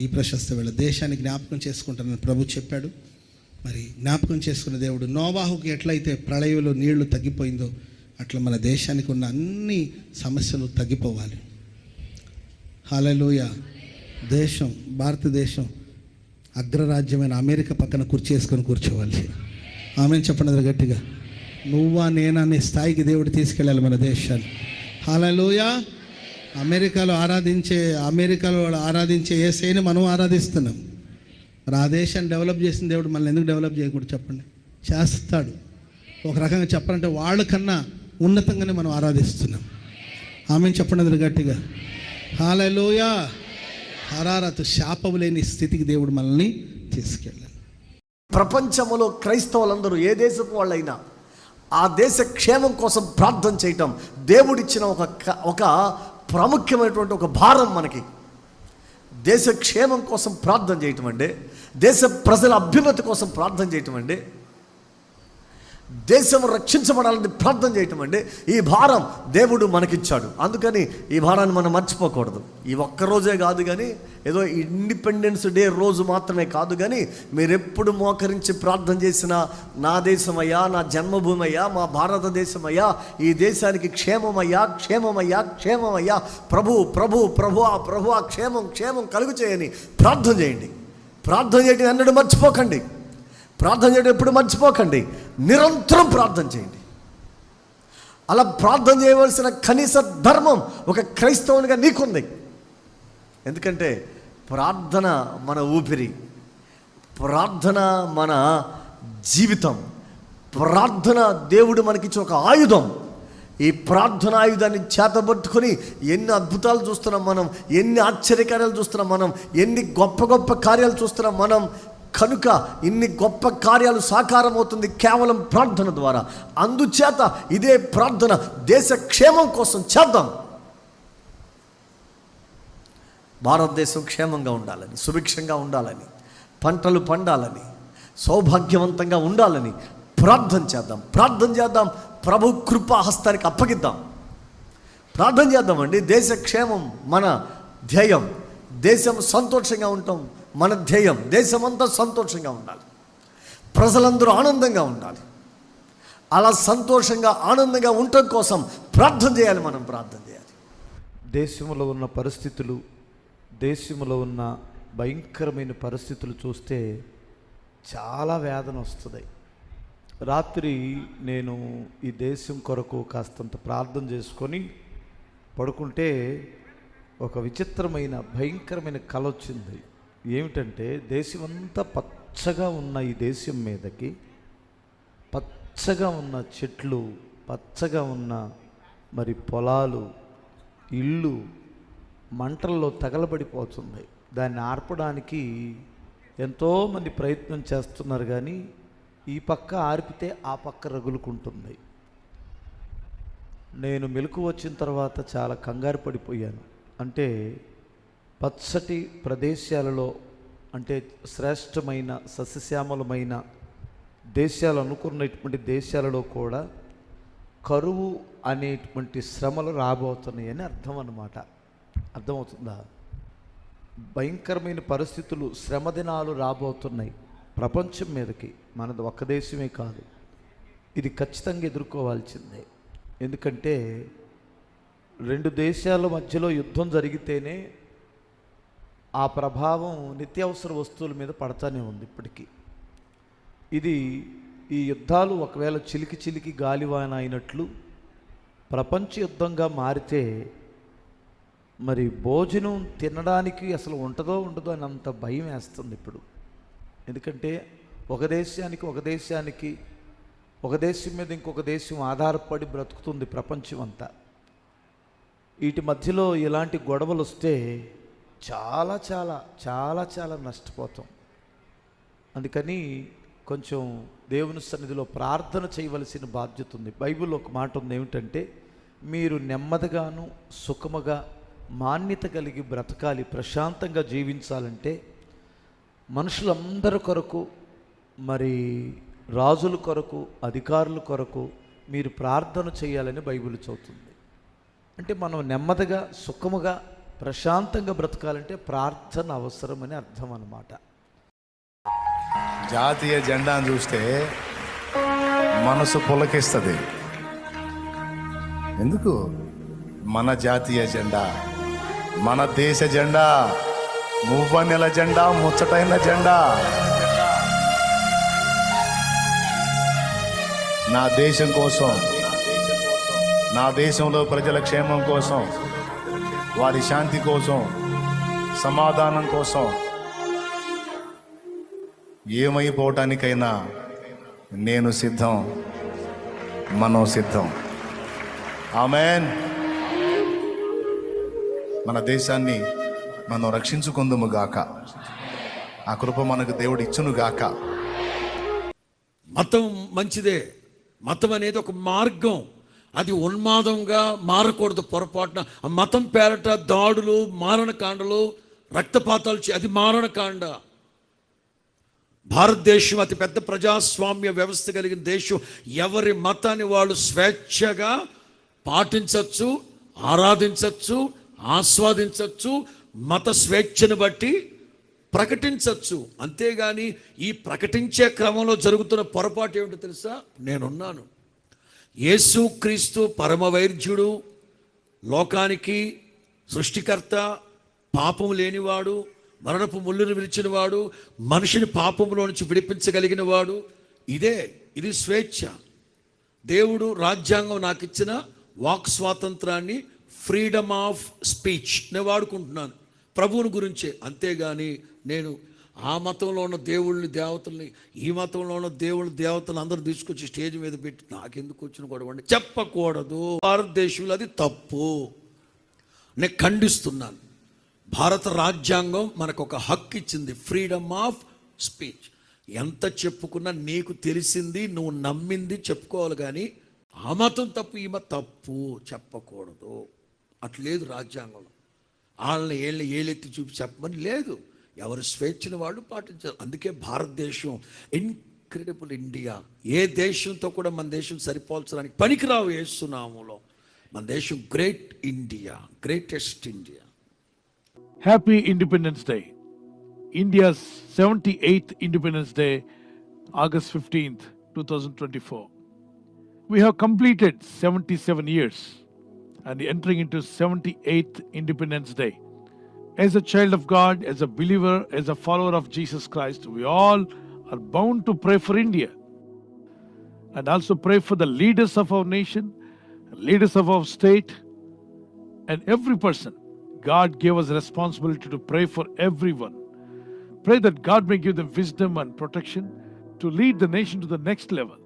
ఈ ప్రశస్త వేళ దేశాన్ని జ్ఞాపకం చేసుకుంటానని ప్రభు చెప్పాడు. మరి జ్ఞాపకం చేసుకున్న దేవుడు నోవాహుకి ఎట్లయితే ప్రళయంలో నీళ్ళు తగ్గిపోయిందో అట్లా మన దేశానికి ఉన్న అన్ని సమస్యలు తగ్గిపోవాలి. హాలలోయ దేశం భారతదేశం అగ్రరాజ్యమైన అమెరికా పక్కన కుర్చీ వేసుకొని కూర్చోవాలి. ఆమె చెప్పండి గట్టిగా. నువ్వా నేనా అనే స్థాయికి దేవుడు తీసుకెళ్ళాలి మన దేశాన్ని. హాలలోయా అమెరికాలో ఆరాధించే అమెరికాలో ఆరాధించే ఏసైని మనం ఆరాధిస్తున్నాం. మరి ఆ దేశాన్ని డెవలప్ చేసిన దేవుడు మనల్ని ఎందుకు డెవలప్ చేయకూడదు చెప్పండి? చేస్తాడు. ఒక రకంగా చెప్పాలంటే వాళ్ళకన్నా ఉన్నతంగానే మనం ఆరాధిస్తున్నాం. ఆమె చెప్పండి గట్టిగా. హాలలోయ హరారతు శాపము లేని స్థితికి దేవుడు మనల్ని తీసుకెళ్ళాలి ప్రపంచంలో క్రైస్తవులందరూ ఏ దేశపు వాళ్ళైనా ఆ దేశ క్షేమం కోసం ప్రార్థన చేయటం దేవుడిచ్చిన ఒక ఒక ప్రాముఖ్యమైనటువంటి ఒక భారం మనకి. దేశ క్షేమం కోసం ప్రార్థన చేయటం అండి దేశ ప్రజల అభ్యున్నతి కోసం ప్రార్థన చేయటం అండి దేశం రక్షించబడాలని ప్రార్థన చేయటం అండి. ఈ భారం దేవుడు మనకిచ్చాడు. అందుకని ఈ భారాన్ని మనం మర్చిపోకూడదు. ఈ ఒక్క రోజే కాదు కానీ ఏదో ఇండిపెండెన్స్ డే రోజు మాత్రమే కాదు కానీ మీరెప్పుడు మోకరించి ప్రార్థన చేసినా నా దేశమయ్యా నా జన్మభూమయ్యా మా భారతదేశమయ్యా ఈ దేశానికి క్షేమమయ్యా క్షేమమయ్యా క్షేమమయ్యా ప్రభు ప్రభు ప్రభు ఆ ప్రభు ఆ క్షేమం క్షేమం కలుగు చేయని ప్రార్థన చేయండి. ప్రార్థన చేయడం అన్నడు మర్చిపోకండి. ప్రార్థన చేయడం ఎప్పుడు మర్చిపోకండి. నిరంతరం ప్రార్థన చేయండి. అలా ప్రార్థన చేయవలసిన కనీస ధర్మం ఒక క్రైస్తవునిగా నీకుంది. ఎందుకంటే ప్రార్థన మన ఊపిరి ప్రార్థన మన జీవితం ప్రార్థన దేవుడు మనకిచ్చే ఒక ఆయుధం. ఈ ప్రార్థన ఆయుధాన్ని చేతబట్టుకొని ఎన్ని అద్భుతాలు చూస్తున్నాం మనం ఎన్ని ఆశ్చర్యకార్యాలు చూస్తున్నాం మనం ఎన్ని గొప్ప గొప్ప కార్యాలు చూస్తున్నాం మనం కనుక ఇన్ని గొప్ప కార్యాలు సాకారం అవుతుంది కేవలం ప్రార్థన ద్వారా. అందుచేత ఇదే ప్రార్థన దేశ క్షేమం కోసం చేద్దాం. భారతదేశం క్షేమంగా ఉండాలని సుభిక్షంగా ఉండాలని పంటలు పండాలని సౌభాగ్యవంతంగా ఉండాలని ప్రార్థన చేద్దాం. ప్రార్థన చేద్దాం ప్రభు కృపా హస్తానికి అప్పగిద్దాం. ప్రార్థన చేద్దామండి. దేశ క్షేమం మన ధ్యేయం. దేశం సంతోషంగా ఉంటాం. మన ధ్యేయం దేశమంతా సంతోషంగా ఉండాలి. ప్రజలందరూ ఆనందంగా ఉండాలి. అలా సంతోషంగా ఆనందంగా ఉండటం కోసం ప్రార్థన చేయాలి మనం ప్రార్థన చేయాలి. దేశంలో ఉన్న పరిస్థితులు దేశంలో ఉన్న భయంకరమైన పరిస్థితులు చూస్తే చాలా వేదన వస్తుంది. రాత్రి నేను ఈ దేశం కొరకు కాస్తంత ప్రార్థన చేసుకొని పడుకుంటే ఒక విచిత్రమైన భయంకరమైన కల వచ్చింది. ఏమిటంటే దేశమంతా పచ్చగా ఉన్న ఈ దేశం మీదకి పచ్చగా ఉన్న చెట్లు పచ్చగా ఉన్న మరి పొలాలు ఇల్లు మంటల్లో తగలబడిపోతుంది దాన్ని ఆర్పడానికి ఎంతోమంది ప్రయత్నం చేస్తున్నారు కానీ ఈ పక్క ఆర్పితే ఆ పక్క రగులుకుంటుంది. నేను మెలకు వచ్చిన తర్వాత చాలా కంగారు పడిపోయాను. అంటే పచ్చటి ప్రదేశాలలో అంటే శ్రేష్టమైన సస్యశ్యామలమైన దేశాలు అనుకున్నటువంటి దేశాలలో కూడా కరువు అనేటువంటి శ్రమలు రాబోతున్నాయని అర్థం అన్నమాట. అర్థమవుతుందా? భయంకరమైన పరిస్థితులు శ్రమ దినాలు రాబోతున్నాయి ప్రపంచం మీదకి. మనది ఒక్క దేశమే కాదు. ఇది ఖచ్చితంగా ఎదుర్కోవాల్సిందే. ఎందుకంటే రెండు దేశాల మధ్యలో యుద్ధం జరిగితేనే ఆ ప్రభావం నిత్యావసర వస్తువుల మీద పడతానే ఉంది ఇప్పటికీ. ఇది ఈ యుద్ధాలు ఒకవేళ చిలికి చిలికి గాలివాన అయినట్లు ప్రపంచ యుద్ధంగా మారితే మరి భోజనం తినడానికి అసలు ఉంటుందో ఉండదో అని అంత భయం వేస్తుంది ఇప్పుడు. ఎందుకంటే ఒక దేశానికి ఒక దేశానికి ఒక దేశం మీద ఇంకొక దేశం ఆధారపడి బ్రతుకుతుంది ప్రపంచం అంతా వీటి మధ్యలో ఇలాంటి గొడవలు వస్తే చాలా చాలా చాలా చాలా నష్టపోతాం. అందుకని కొంచెం దేవుని సన్నిధిలో ప్రార్థన చేయవలసిన బాధ్యత ఉంది. బైబిల్లో ఒక మాట ఉంది ఏమిటంటే మీరు నెమ్మదిగాను సుఖముగా మాన్యత కలిగి బ్రతకాలి ప్రశాంతంగా జీవించాలంటే మనుషులందరి కొరకు మరి రాజుల కొరకు అధికారుల కొరకు మీరు ప్రార్థన చేయాలని బైబిల్ చదువుతుంది అంటే మనం నెమ్మదిగా సుఖముగా ప్రశాంతంగా బ్రతకాలంటే ప్రార్థన అవసరమని అర్థం అన్నమాట. జాతీయ జెండాను చూస్తే మనసు పులకిస్తుంది. ఎందుకు? మన జాతీయ జెండా మన దేశ జెండా మువ్వన్నెల జెండా ముచ్చటైన జెండా. నా దేశం కోసం నా దేశంలో ప్రజల క్షేమం కోసం వారి శాంతి కోసం సమాధానం కోసం ఏమైపోవటానికైనా నేను సిద్ధం మనం సిద్ధం. ఆమెన్. మన దేశాన్ని మనం రక్షించుకుందుము గాక. ఆ కృప మనకు దేవుడు ఇచ్చును గాక. మతం మంచిదే. మతం అనేది ఒక మార్గం. అది ఉన్మాదంగా మారకూడదు పొరపాటున. మతం పేరట దాడులు మారణకాండలు రక్తపాతాలు చే- అది మారణకాండ. భారతదేశం అతి పెద్ద ప్రజాస్వామ్య వ్యవస్థ కలిగిన దేశం. ఎవరి మతాన్ని వాళ్ళు స్వేచ్ఛగా పాటించవచ్చు ఆరాధించవచ్చు ఆస్వాదించవచ్చు మత స్వేచ్ఛను బట్టి ప్రకటించవచ్చు అంతేగాని ఈ ప్రకటించే క్రమంలో జరుగుతున్న పొరపాటు ఏమిటో తెలుసా? నేనున్నాను. యేసుక్రీస్తు క్రీస్తు లోకానికి సృష్టికర్త పాపం లేనివాడు మరణపు ముళ్ళును విరిచినవాడు మనిషిని పాపంలో నుంచి విడిపించగలిగిన వాడు ఇదే ఇది స్వేచ్ఛ. దేవుడు రాజ్యాంగం నాకు ఇచ్చిన వాక్ స్వాతంత్రాన్ని ఫ్రీడమ్ ఆఫ్ స్పీచ్ నేను వాడుకుంటున్నాను. ప్రభువుని గురించే. అంతేగాని నేను ఆ మతంలో ఉన్న దేవుళ్ళని దేవతల్ని ఈ మతంలో ఉన్న దేవుళ్ళు దేవతలు అందరూ తీసుకొచ్చి స్టేజ్ మీద పెట్టి నాకెందుకు వచ్చిన కూడా చెప్పకూడదు. భారతదేశంలో అది తప్పు. నేను ఖండిస్తున్నాను. భారత రాజ్యాంగం మనకు ఒక హక్కు ఇచ్చింది. ఫ్రీడమ్ ఆఫ్ స్పీచ్ ఎంత చెప్పుకున్నా నీకు తెలిసింది నువ్వు నమ్మింది చెప్పుకోవాలి కానీ ఆ మతం తప్పు ఈ మతం తప్పు చెప్పకూడదు. అట్లేదు రాజ్యాంగంలో. వాళ్ళని ఏళ్ళని ఏలెత్తి చూపి చెప్పమని లేదు. ఎవరు స్వేచ్ఛను వాళ్ళు పాటించారు. అందుకే భారతదేశం ఇన్క్రెడిబుల్ ఇండియా ఏ దేశంతో కూడా మన దేశం సరిపోల్చడానికి పనికిరావు వేస్తున్నాములో మన దేశం great India greatest India happy independence day India seventy eighth independence day August fifteenth two thousand twenty four we have completed seventy seven years and entering into seventy eighth independence day As a child of God, as a believer, as a follower of Jesus Christ, we all are bound to pray for India and also pray for the leaders of our nation, leaders of our state, and every person. God gave us responsibility to pray for everyone. Pray that God may give them wisdom and protection to lead the nation to the next level.